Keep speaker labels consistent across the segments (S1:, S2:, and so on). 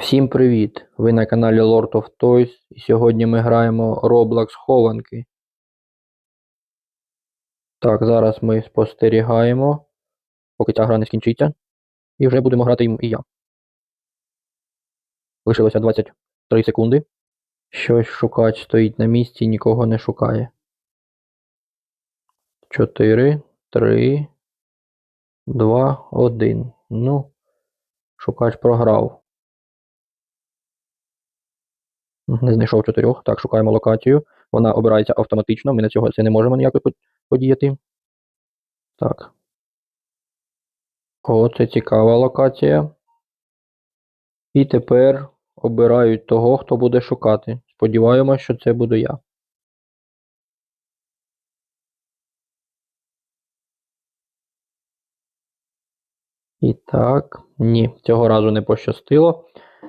S1: Всім привіт! Ви на каналі Lord of Toys і сьогодні ми граємо Roblox Хованки. Так, зараз ми спостерігаємо, поки ця гра не скінчиться. І вже будемо грати і я. Лишилося 23 секунди. Щось шукач стоїть на місці нікого не шукає. 4, 3, 2, 1. Ну, шукач програв. Не знайшов чотирьох. Так, шукаємо локацію. Вона обирається автоматично. Ми на цього це не можемо ніяк подіяти. Так. О, це цікава локація. І тепер обирають того, хто буде шукати. Сподіваємось, що це буду я. І так, ні, цього разу не пощастило.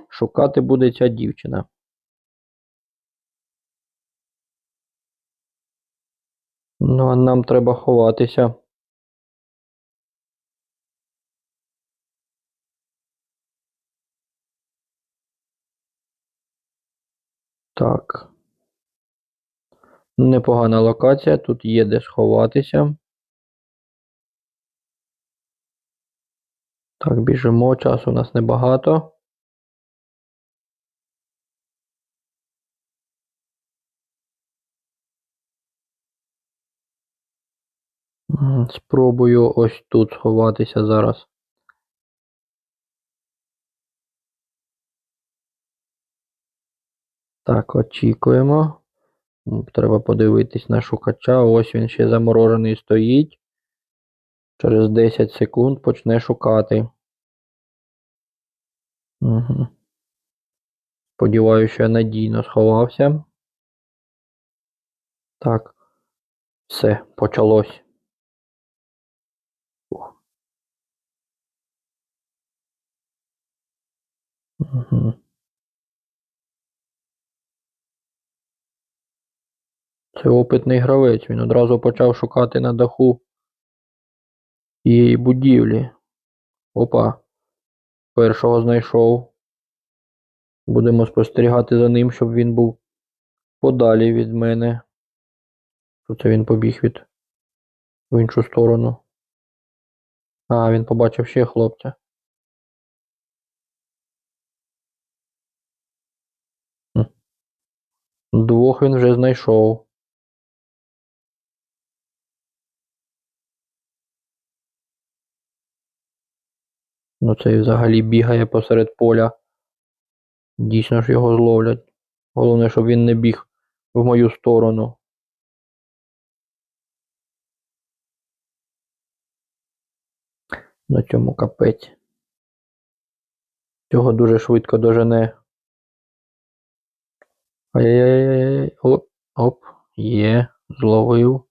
S1: Шукати буде ця дівчина. Ну, а нам треба ховатися. Так. Непогана локація, тут є де сховатися. Так, біжимо, часу у нас небагато. Спробую ось тут сховатися зараз. Так, очікуємо. Треба подивитись на шукача. Ось він ще заморожений стоїть. Через 10 секунд почне шукати. Угу. Сподіваюся, що я надійно сховався. Так. Все, почалось. Це опитний гравець. Він одразу почав шукати на даху тієї будівлі. Опа. Першого знайшов. Будемо спостерігати за ним, щоб він був подалі від мене. Це він побіг від в іншу сторону. А, він побачив ще хлопця. Хм. Двох він вже знайшов. Ну цей взагалі бігає посеред поля. Дійсно ж його зловлять. Головне, щоб він не біг в мою сторону. На цьому капець. Цього дуже швидко дожене. Ай-яй-яй-яй. Оп, оп, є, зловив.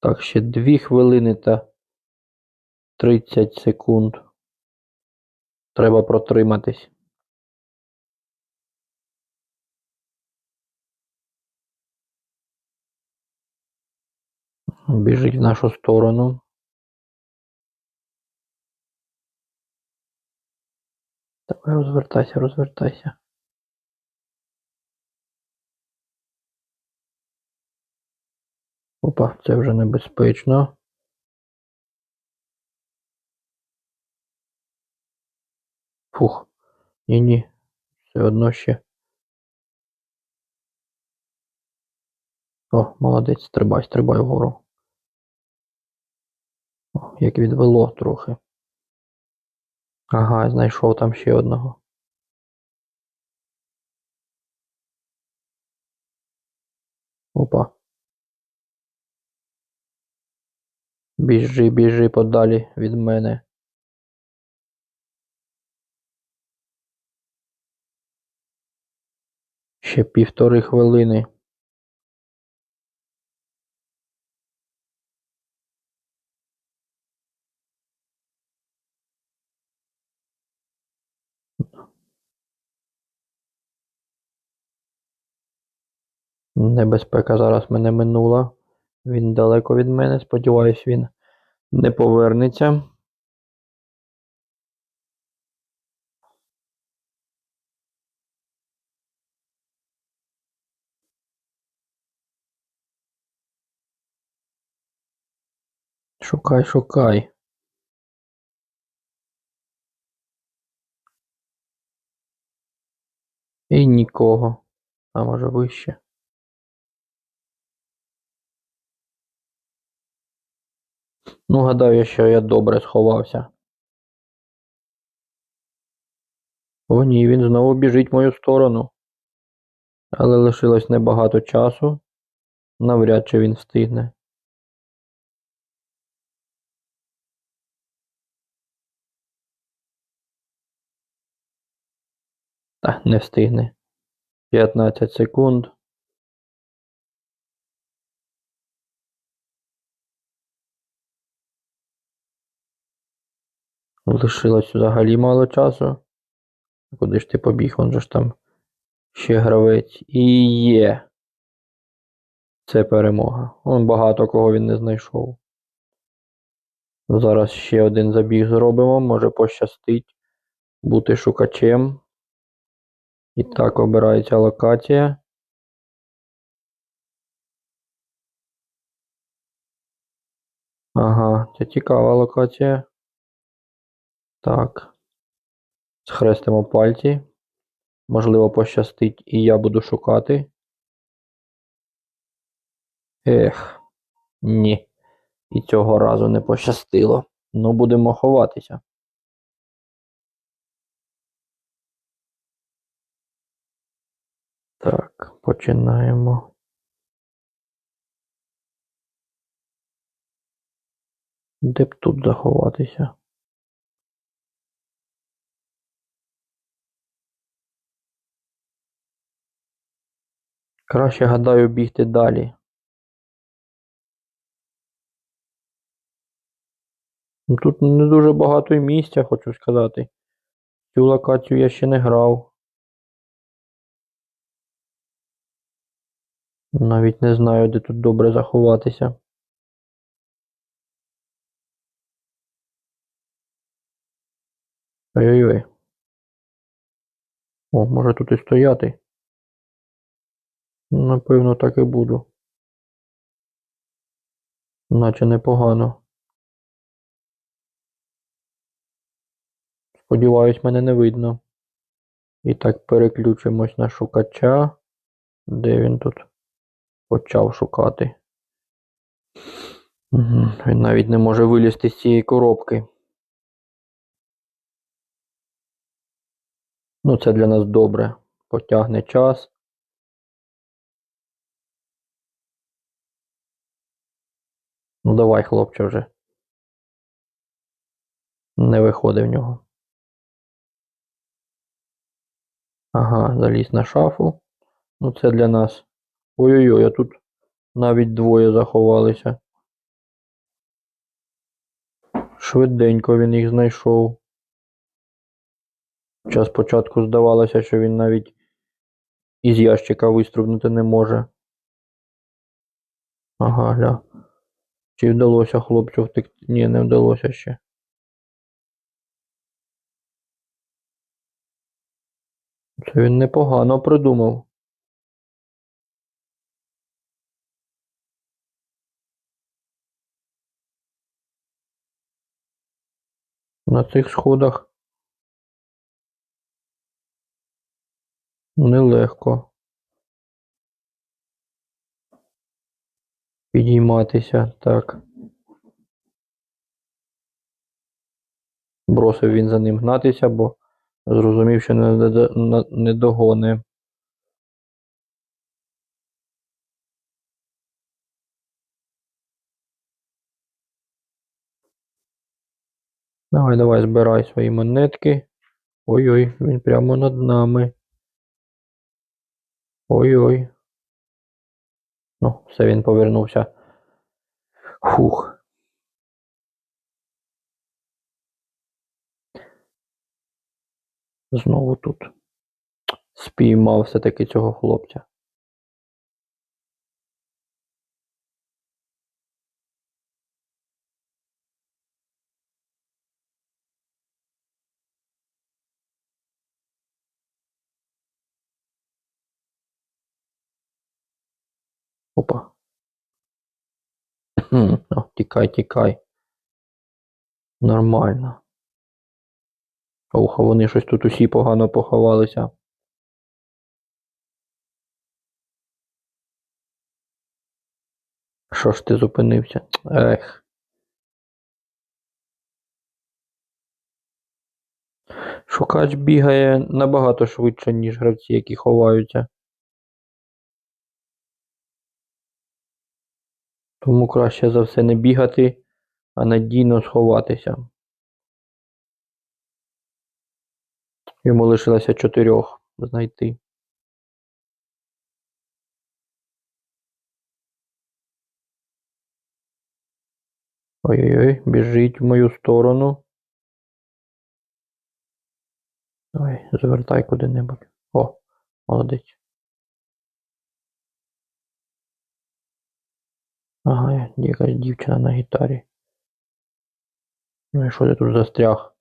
S1: Так, ще 2 хвилини та 30 секунд. Треба протриматись. Біжить в нашу сторону. Давай розвертайся, розвертайся. Опа, це вже небезпечно. Фух. Ні-ні. Все одно ще. О, молодець, стрибай, стрибай вгору. О, як відвело трохи. Ага, знайшов там ще одного. Опа. Біжи, біжи подалі від мене. Ще півтори хвилини. Небезпека зараз мене минула. Він далеко від мене. Сподіваюсь, він не повернеться. Шукай, шукай. І нікого. А може вище. Ну, гадаю, що я добре сховався. О, ні, він знову біжить в мою сторону. Але лишилось небагато часу. Навряд чи він встигне. Та, не встигне. 15 секунд. Лишилось взагалі мало часу. Куди ж ти побіг? Он же ж там ще гравець. І є. Це перемога. Он багато кого він не знайшов. Зараз ще один забіг зробимо, може пощастить бути шукачем. І так обирається локація. Ага, це цікава локація. Так. Схрестимо пальці. Можливо, пощастить і я буду шукати. Ех, ні. І цього разу не пощастило. Ну, будемо ховатися. Так, починаємо. Де б тут заховатися? Краще, гадаю, бігти далі. Ну, Тут не дуже багато і місця, хочу сказати. Цю локацію я ще не грав. Навіть не знаю, де тут добре заховатися. Ой-ой-ой. О, може тут і стояти. Напевно, так і буду. Наче непогано. Сподіваюсь, мене не видно. І так переключимось на шукача. Де він тут почав шукати? Він навіть не може вилізти з цієї коробки. Ну, це для нас добре. Потягне час. Ну давай, хлопче, вже. Не виходить в нього. Ага, заліз на шафу. Ну це для нас. Ой-ой-ой, а тут навіть двоє заховалися. Швиденько він їх знайшов. Хоча спочатку здавалося, що він навіть із ящика вистрибнути не може. Ага, гля. Чи вдалося хлопцю втекти? Ні, не вдалося ще. Це він непогано придумав. На цих сходах нелегко підійматися так. Бросив він за ним гнатися, бо зрозумів, що не, не, не, не догоне. Давай, давай, збирай свої монетки. Ой-ой, він прямо над нами. Ой-ой. Ну, все, він повернувся. Хух. Знову тут. Спіймав все-таки цього хлопця. Опа. Тікай, тікай. Нормально. Ох, вони щось тут усі погано поховалися. Що ж ти зупинився? Ех. Шукач бігає набагато швидше, ніж гравці, які ховаються. Тому краще за все не бігати, а надійно сховатися. Йому лишилося чотирьох знайти. Ой-ой-ой, біжить в мою сторону. Давай, завертай куди-небудь. О, молодець. Ага, якась дівчина на гітарі. Ну і що ти тут застряг?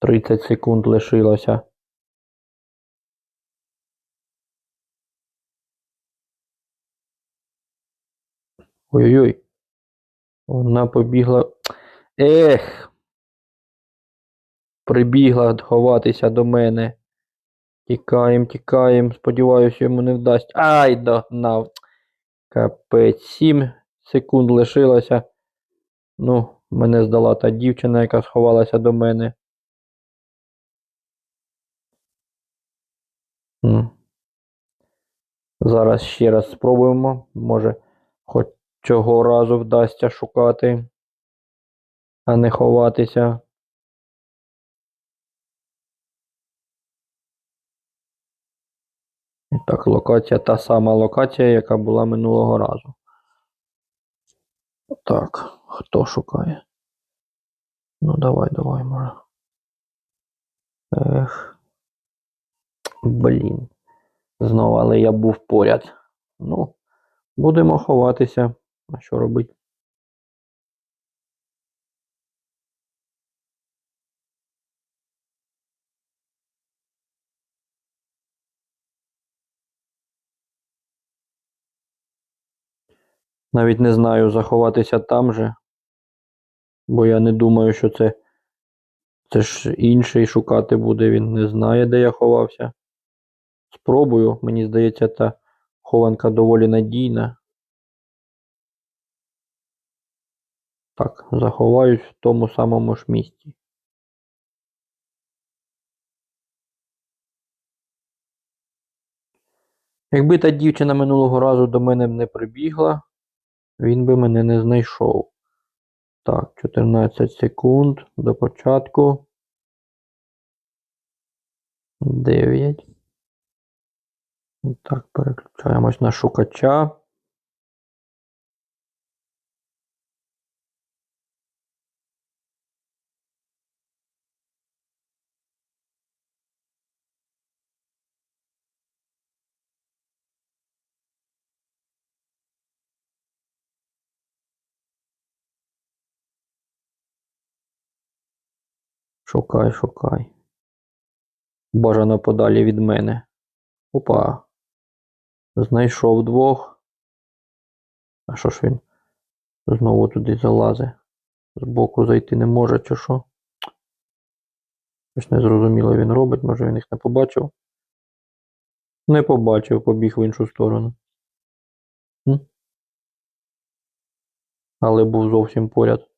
S1: 30 секунд лишилося. Ой-ой-ой. Вона побігла. Ех! Прибігла ховатися до мене. Тікаєм, тікаєм. Сподіваюся, йому не вдасть. Ай, догнав. Капець. 7 секунд лишилося. Ну, мене здала та дівчина, яка сховалася до мене. Зараз ще раз спробуємо. Може, хоч цього разу вдасться шукати, а не ховатися. Так, локація та сама локація, яка була минулого разу. Так, хто шукає? Ну, давай, давай, може. Ех. Блін. Знову, але я був поряд. Ну, будемо ховатися. А що робити? Навіть не знаю, заховатися там же. Бо я не думаю, що це. Це ж інший шукати буде, він не знає, де я ховався. Спробую, мені здається, та хованка доволі надійна. Так, заховаюсь в тому самому ж місці. Якби та дівчина минулого разу до мене не прибігла, він би мене не знайшов. Так, 14 секунд до початку. 9. Так, переключаємось на шукача. Шукай, шукай. Бажано подалі від мене. Опа. Знайшов двох. А що ж він знову туди залазить? Збоку зайти не може, чи що? Щось незрозуміло він робить, може він їх не побачив. Не побачив, побіг в іншу сторону. Але був зовсім поряд.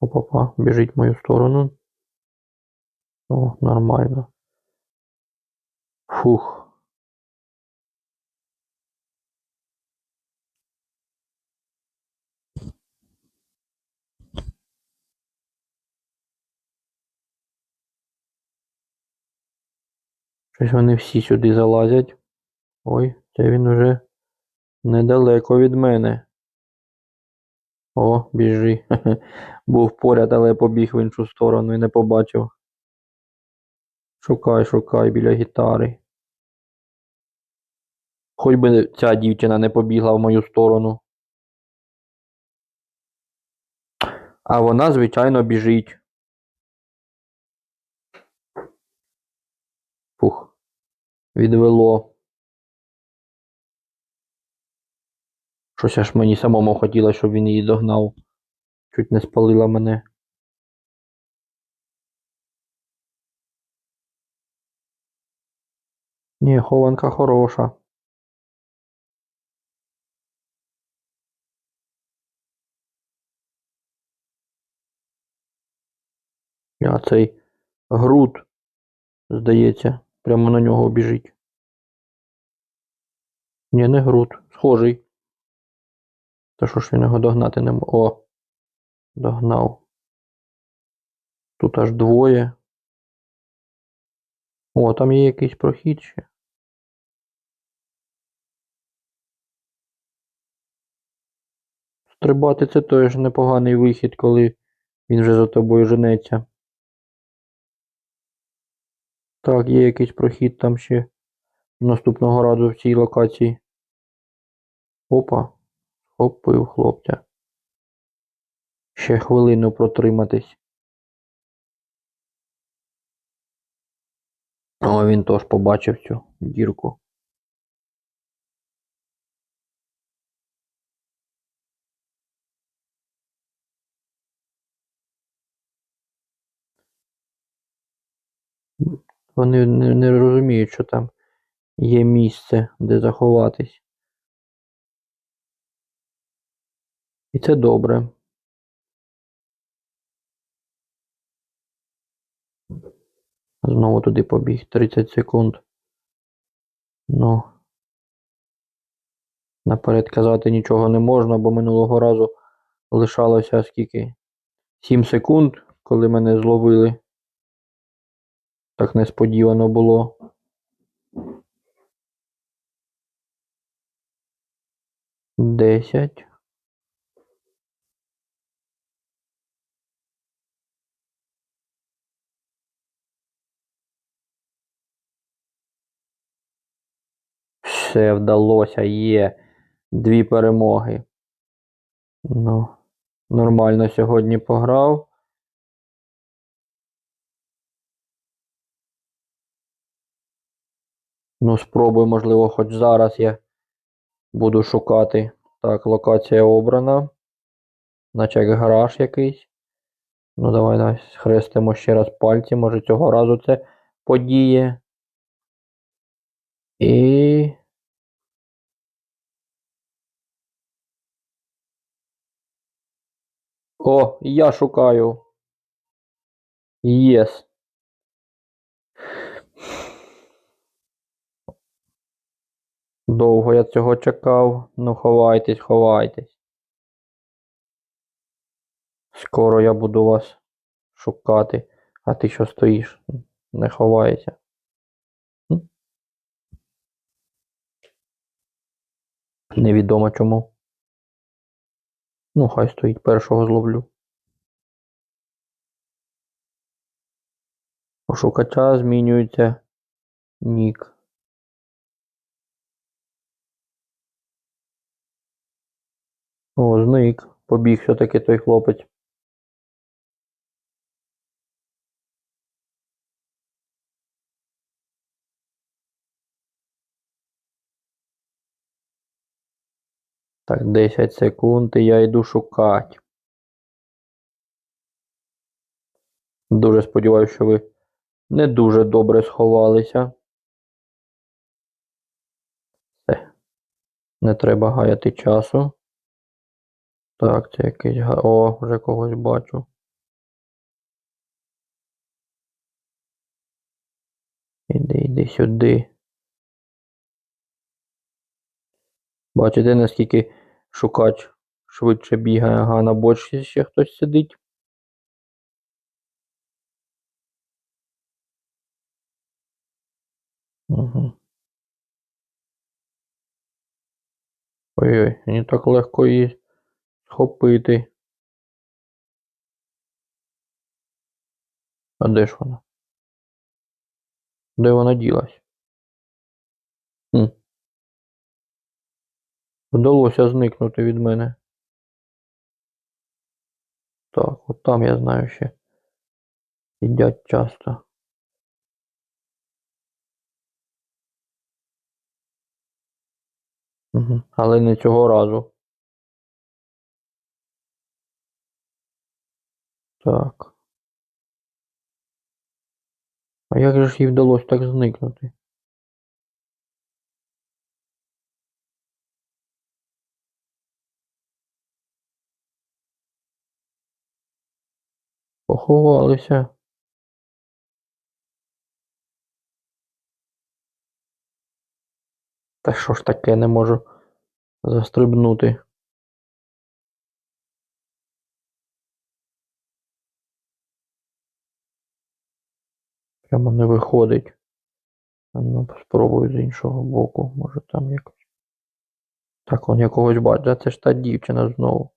S1: Опа-па, біжить в мою сторону. О, нормально. Фух. Щось вони всі сюди залазять. Ой, це він уже недалеко від мене. О, біжи. Був поряд, але побіг в іншу сторону і не побачив. Шукай, шукай біля гітари. Хоч би ця дівчина не побігла в мою сторону. А вона, звичайно, біжить. Фух. відвело. Щось аж мені самому хотілося, щоб він її догнав. Чуть не спалила мене. Ні, хованка хороша. А цей груд, здається, прямо на нього біжить. Ні, не груд, схожий. Та що ж він його догнати не м- О! Догнав. Тут аж двоє. О, там є якийсь прохід ще. Стрибати це теж непоганий вихід, коли він вже за тобою женеться. Так, є якийсь прохід там ще наступного разу в цій локації. Опа, схопив хлопця. Ще хвилину протриматись. О, він теж побачив цю дірку. Вони не, не розуміють, що там є місце, де заховатись. І це добре. Знову туди побіг 30 секунд. Ну. Наперед казати нічого не можна, бо минулого разу лишалося скільки? 7 секунд, коли мене зловили. Так несподівано було. Десять. Все вдалося, є дві перемоги. Ну, нормально сьогодні пограв. Ну, спробую, можливо, хоч зараз я буду шукати. Так, локація обрана. Наче як гараж якийсь. Ну, давай, давай, схрестимо ще раз пальці. Може цього разу це подіє. І. О, я шукаю. Єс. Довго я цього чекав. Ну, ховайтесь, ховайтесь. Скоро я буду вас шукати. А ти що стоїш? Не ховаєшся. М? Невідомо чому. Ну, хай стоїть, першого зловлю. У шукача змінюється нік. О, зник. Побіг все-таки той хлопець. Так, 10 секунд і я йду шукати. Дуже сподіваюся, що ви не дуже добре сховалися. Все. Не треба гаяти часу. Так, це якийсь. га- О, вже когось бачу. Іди, іди сюди. Бачите, наскільки шукач швидше бігає. Ага, на бочці ще хтось сидить. Угу. Ой-ой, не так легко її схопити. А де ж вона? Де вона ділась? Вдалося зникнути від мене. Так, от там я знаю ще. Їдять часто. Угу. Але не цього разу. Так. А як же ж їй вдалося так зникнути? Поховалися. Та що ж таке не можу застрибнути? Прямо не виходить. Ну, спробую з іншого боку. Може там якось. Так, он якогось бачу. А Це ж та дівчина знову.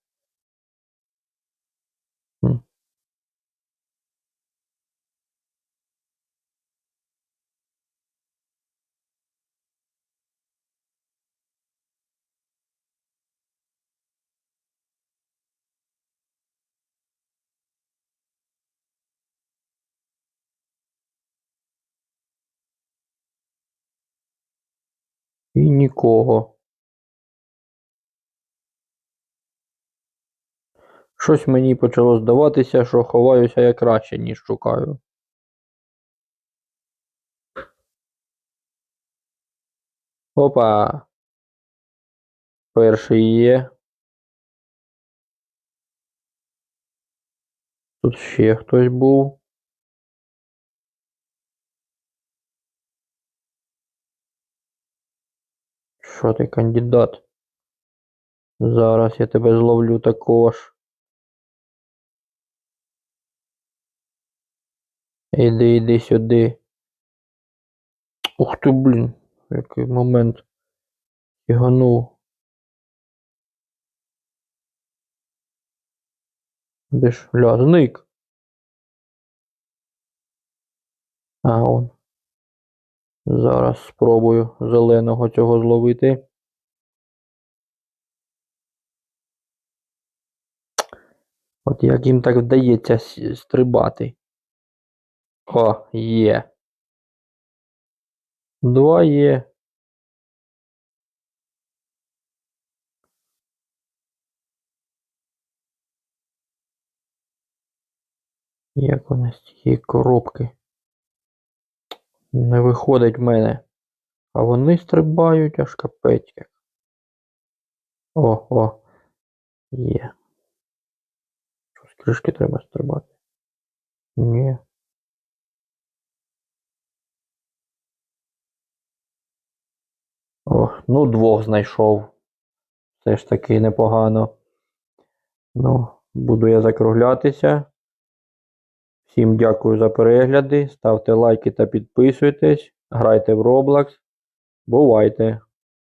S1: І нікого. Щось мені почало здаватися, що ховаюся я краще, ніж шукаю. Опа. Перший є. Тут ще хтось був. Що ти, кандидат? Зараз я тебе зловлю також. Іди, іди сюди. Ух ти, блін, який момент. Іганув. Де ж ля, зник. А, он. Зараз спробую зеленого цього зловити. От як їм так вдається стрибати. О, є. Два є. Як вона з цієї коробки? Не виходить в мене. А вони стрибають аж капець як. О, о. Є. Що з кришки треба стрибати? Ні. О, ну двох знайшов. Все ж таки непогано. Ну, буду я закруглятися. Всім дякую за перегляди. Ставте лайки та підписуйтесь. Грайте в Roblox. Бувайте!